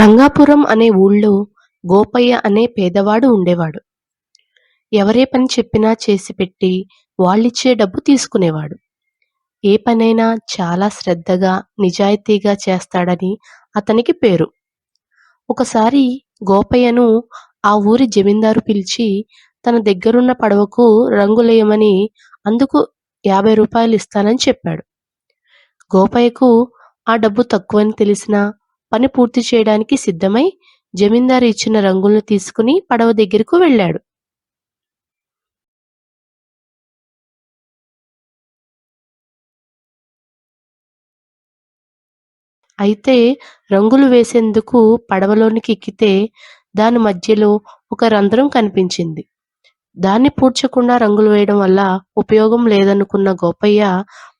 రంగాపురం అనే ఊళ్ళో గోపయ్య అనే పేదవాడు ఉండేవాడు. ఎవరే పని చెప్పినా చేసిపెట్టి వాళ్ళిచ్చే డబ్బు తీసుకునేవాడు. ఏ పనైనా చాలా శ్రద్ధగా, నిజాయితీగా చేస్తాడని అతనికి పేరు. ఒకసారి గోపయ్యను ఆ ఊరి జమీందారు పిలిచి తన దగ్గరున్న పడవకు రంగులేయమని అందుకు యాభై రూపాయలు ఇస్తానని చెప్పాడు. గోపయ్యకు ఆ డబ్బు తక్కువని తెలిసినా పని పూర్తి చేయడానికి సిద్ధమై జమీందారు ఇచ్చిన రంగుల్ని తీసుకుని పడవ దగ్గరకు వెళ్ళాడు. అయితే రంగులు వేసేందుకు పడవలోనికి ఎక్కితే దాని మధ్యలో ఒక రంధ్రం కనిపించింది. దాన్ని పూడ్చకుండా రంగులు వేయడం వల్ల ఉపయోగం లేదనుకున్న గోపయ్య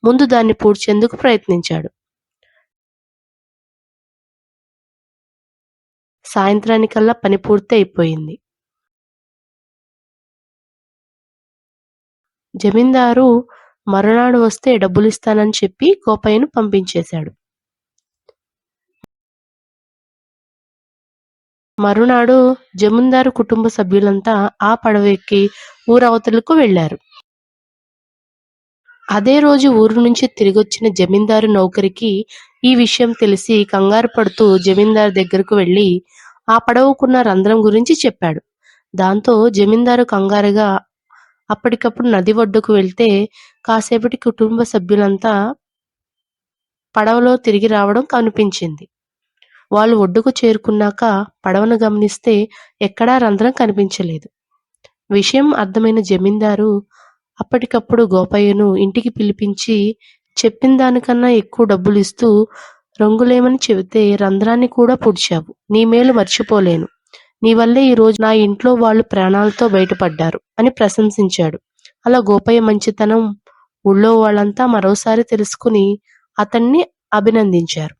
ముందు దాన్ని పూడ్చేందుకు ప్రయత్నించాడు. సాయంత్రానికల్లా పని పూర్తి అయిపోయింది. జమీందారు మరునాడు వస్తే డబ్బులిస్తానని చెప్పి కోపయ్యను పంపించేశాడు. మరునాడు జమీందారు కుటుంబ సభ్యులంతా ఆ పడవ ఎక్కి ఊరవతలకు వెళ్ళారు. అదే రోజు ఊరు నుంచి తిరిగొచ్చిన జమీందారు నౌకరికి ఈ విషయం తెలిసి కంగారు పడుతూ జమీందారు దగ్గరకు వెళ్ళి ఆ పడవకున్న రంధ్రం గురించి చెప్పాడు. దాంతో జమీందారు కంగారుగా అప్పటికప్పుడు నది ఒడ్డుకు వెళ్తే కాసేపటి కుటుంబ సభ్యులంతా పడవలో తిరిగి రావడం కనిపించింది. వాళ్ళు ఒడ్డుకు చేరుకున్నాక పడవను గమనిస్తే ఎక్కడా రంధ్రం కనిపించలేదు. విషయం అర్థమైన జమీందారు అప్పటికప్పుడు గోపయ్యను ఇంటికి పిలిపించి చెప్పిందానికన్నా ఎక్కువ డబ్బులు ఇస్తూ రంగులేమని చెబితే రంధ్రాన్ని కూడా పూడ్చావు. నీ మేలు మర్చిపోలేను. నీ వల్లే ఈరోజు నా ఇంట్లో వాళ్ళు ప్రాణాలతో బయటపడ్డారు అని ప్రశంసించాడు. అలా గోపయ్య మంచితనం ఊళ్ళో వాళ్ళంతా మరోసారి తెలుసుకుని అతన్ని అభినందించారు.